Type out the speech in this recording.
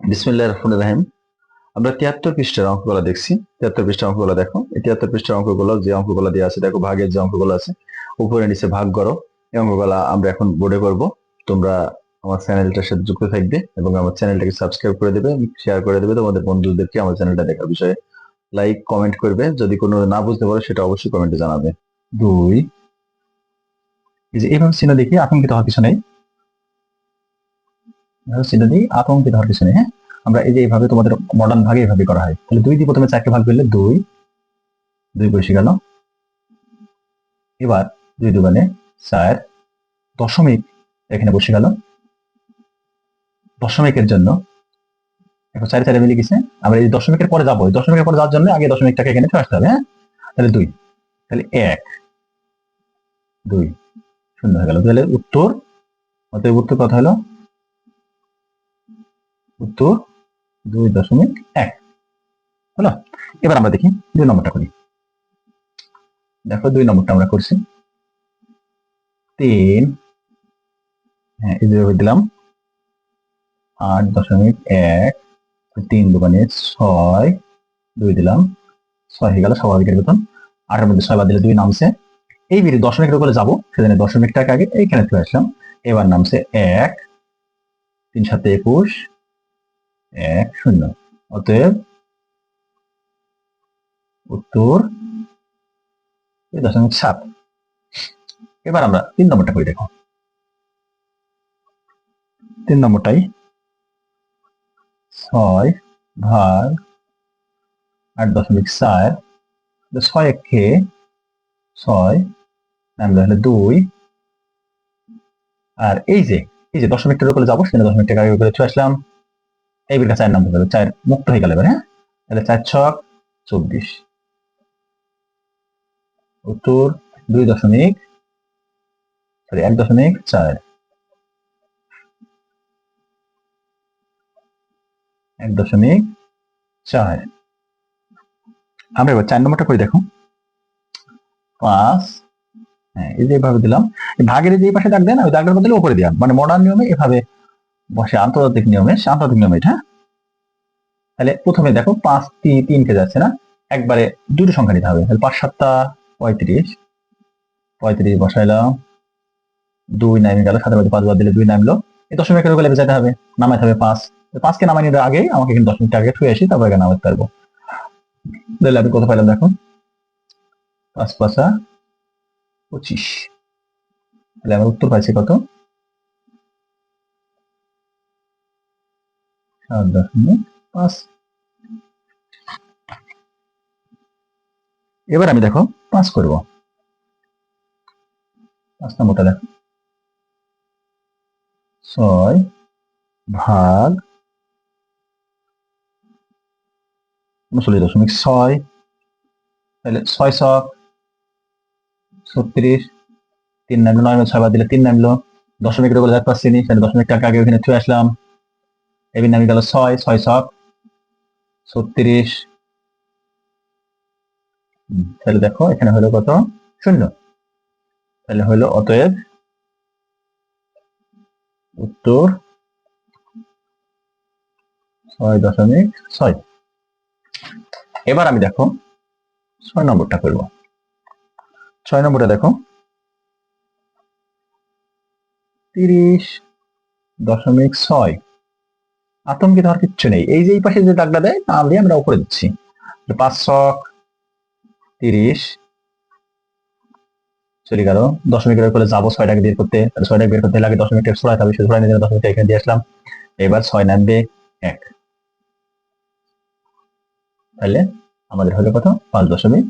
বিসমিল্লাহ রহমান রাহিম। আমরা তিয়াত্তর পৃষ্ঠার অঙ্কগুলো দেখছি। তিয়াত্তর পৃষ্ঠার অঙ্কগুলো দেখো। এই তিয়াত্তর পৃষ্ঠার অঙ্কগুলো, যে অঙ্কগুলো দেওয়া আছে, দেখো ভাগের যে অঙ্কগুলো আছে, উপরে নিচে ভাগ করো। এই অঙ্কগুলো আমরা এখন বোর্ডে করব। তোমরা আমার চ্যানেলটার সাথে যুক্ত থাকবে এবং আমার চ্যানেলটাকে সাবস্ক্রাইব করে দেবে শেয়ার করে দেবে তোমাদের বন্ধুদেরকে আমার চ্যানেলটা দেখার বিষয়ে। লাইক কমেন্ট করবে। যদি কোনো না বুঝতে পারো, সেটা অবশ্যই কমেন্টে জানাবে। দুই। এই যে এইভাবে চিহ্ন দেখি আতঙ্কিত হওয়ার কিছু নেই। এভাবে চিহ্ন দিই আতঙ্কিত হওয়ার কিছু হ্যাঁ? আমরা এই যে এইভাবে তোমাদের মডার্ন ভাগে এইভাবে করা হয়। তাহলে দুই দিয়ে প্রথমে চারটে ভাগ করলে দুই দুই বসে গেল। এবার দুই দুগানে চার দশমিক এখানে বসে গেল। দশমিকের জন্য এখন চারি চারে মিলে গেছে। আমরা এই দশমিকের পরে যাব। দশমিকের পরে যাওয়ার জন্য আগে দশমিকটাকে এখানে আসতে হবে হ্যাঁ? তাহলে দুই, তাহলে এক, দুই, শূন্য হয়ে গেল। তাহলে উত্তর, অতএব উত্তর কথা হলো? উত্তর দুই দশমিক এক। হলো? এবার আমরা দেখি দুই নম্বরটা করি। দেখো দুই নম্বরটা আমরা করছি। তিন হ্যাঁ এই দিলাম। আট দশমিক এক, তিন দোকানে ছয়, দুই দিলাম। ছয় হয়ে গেল স্বাভাবিকের বেতন। আটের মধ্যে ছয় বাদ দিলে দুই নামছে। এই বিড়ি দশমিকের উপরে যাব। সেখানে দশমিকটাকে আগে এইখানে চলে আসলাম। এবার নামছে এক, তিন সাথে একুশ এক শূন্য। অতএব উত্তর দশমিক সাত। এবার আমরা তিন নম্বরটা করে দেখো। তিন নম্বরটাই ছয় ভাগ আট দশমিক চার। ছয় এক খেয়ে ছয় নামলো হলো দুই। আর এই যে এই যে দশমিকটার উপরে যাব, সেখানে দশমিক টাকা করে চলে আসলাম। এই চার নম্বর চার মুক্ত হয়ে গেল এবার হ্যাঁ? তাহলে চার ছক চব্বিশ। উত্তর দুই দশমিক সরি এক দশমিক চার। এক দশমিক চার। আমরা এবার চার নম্বরটা করে দেখো পাঁচ হ্যাঁ এই যে এভাবে দিলাম ভাগের যে পাশে দাগ দেন ওই দাগের বদলে উপরে দিলাম। মানে মডার্ন নিয়মে এভাবে বসে আন্তর্জাতিক নিয়মে আন্তর্জাতিক নিয়মে এটা হ্যাঁ? তাহলে প্রথমে দেখো পাঁচ, তিন তিন কে যাচ্ছে না? একবারে দুটো সংখ্যা নিতে হবে। তাহলে পাঁচ সাতটা পঁয়ত্রিশ। পঁয়ত্রিশ বসাইলাম। দুই নামে গেল সাথে মধ্যে পাঁচ বাদ দিলে দুই নামলো। এই দশমিকের গেলে যেতে হবে, নামাইতে হবে পাঁচ। পাঁচকে নামাই নিলে আগে আমাকে কিন্তু দশমিক টার্গেট হয়ে আসি, তারপর নামাতে পারব। তাহলে আমি কত পাইলাম দেখো? পাঁচ, পাঁচা পঁচিশ। তাহলে আমার উত্তর পাইছি কত? সাত দশমিক পাঁচ। এবার আমি দেখো, পাঁচ করব। পাঁচ নম্বরটা দেখো। ছয় ভাগ উনচল্লিশ দশমিক ছয়। তাহলে ছয় ছক ছত্রিশ, তিন নামলো, নয় ছয় বাদ দিলে তিন নামলো। দশমিকের উপরে যাতে পাচ্ছি নি সেটা দশমিক টাকা আগে ওখানে ছুঁয়ে আসলাম। এবার নামে গেল? ছয় ছয় ছক ছত্রিশ। তাহলে দেখো, এখানে হলো কত? শূন্য। তাহলে হলো অতএব উত্তর ছয় দশমিক ছয়। এবার আমি দেখো, ছয় নম্বরটা করব। ছয় নম্বরটা দেখো। তিরিশ দশমিক ছয়। আতঙ্কিত হওয়ার কিচ্ছু নেই। এই যে এই পাশে যে দাগটা দেয় তা দিয়ে আমরা উপরে দিচ্ছি। পাঁচ তিরিশ, চলে গেল। দশমিকের উপরে যাব ছয়টাকে বের করতে। তাহলে ছয়টাকে বের করতে লাগে দশমিকটা ছড়াতে হবে ছড়াই নিয়ে দশমিকটা এখানে দিয়ে আসলাম। এবার ছয় নামবে এক। তাহলে আমাদের হলো কত? পাঁচ দশমিক